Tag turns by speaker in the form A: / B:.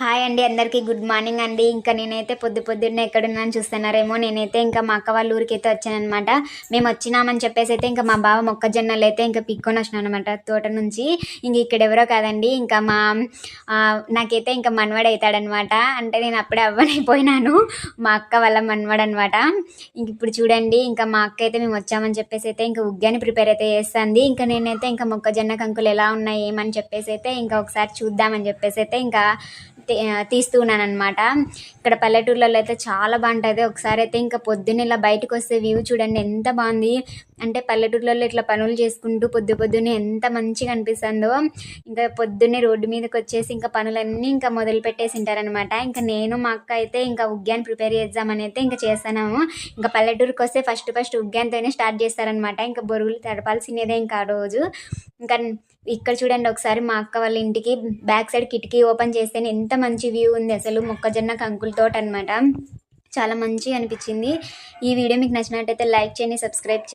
A: Hi అండి అందరికీ good morning అండి. ఇంకా నేనైతే పొద్దు పొద్దున్నే ఎక్కడున్నాను చూస్తున్నారేమో. నేనైతే ఇంకా మా అక్క వాళ్ళ ఊరికి అయితే వచ్చానమాట మేము వచ్చినామని చెప్పేసి అయితే ఇంకా మా బావ మొక్కజొన్నలు అయితే ఇంకా పిక్కొని వచ్చినాను అనమాట తోట నుంచి. ఇంక ఇక్కడ ఎవరో కాదండి ఇంకా మా నాకైతే ఇంకా మనవాడు అవుతాడనమాట అంటే నేను అప్పుడే అవ్వనైపోయినాను మా అక్క వాళ్ళ మనవాడు అనమాట ఇంక ఇప్పుడు చూడండి ఇంకా మా అక్క అయితే మేము వచ్చామని చెప్పేసి అయితే ఇంకా ఉగ్గాని ప్రిపేర్ అయితే చేస్తుంది. ఇంకా నేనైతే ఇంకా మొక్కజొన్న కంకులు ఎలా ఉన్నాయి ఏమని చెప్పేసి అయితే ఇంకా ఒకసారి చూద్దామని చెప్పేసి అయితే ఇంకా తీస్తున్నాను తీస్తూ అనమాట ఇక్కడ పల్లెటూర్లలో అయితే చాలా బాగుంటుంది. ఒకసారి అయితే ఇంకా పొద్దున్న ఇలా బయటకు వస్తే వ్యూ చూడండి ఎంత బాగుంది. అంటే పల్లెటూర్లలో ఇట్లా పనులు చేసుకుంటూ పొద్దు పొద్దున్నే ఎంత మంచిగా అనిపిస్తుందో. ఇంకా పొద్దున్నే రోడ్డు మీదకి వచ్చేసి ఇంకా పనులన్నీ ఇంకా మొదలు పెట్టేసి ఉంటారనమాట ఇంకా నేను మా అక్క అయితే ఇంకా ఉగ్గాన్ ప్రిపేర్ చేద్దామని అయితే ఇంకా చేస్తున్నాము. ఇంకా పల్లెటూరుకి వస్తే ఫస్ట్ ఫస్ట్ ఉగ్గాన్తోనే స్టార్ట్ చేస్తారనమాట ఇంకా బొరుగులు తడపాల్సినదే ఇంకా ఆ రోజు. ఇంకా ఇక్కడ చూడండి ఒకసారి మా అక్క వాళ్ళ ఇంటికి బ్యాక్ సైడ్ కిటికీ ఓపెన్ చేస్తేనే ఎంత మంచి వ్యూ ఉంది అసలు మొక్కజొన్న కంకుల తోట అనమాట చాలా మంచి అనిపించింది. ఈ వీడియో మీకు నచ్చినట్టయితే లైక్ చేయండి సబ్స్క్రైబ్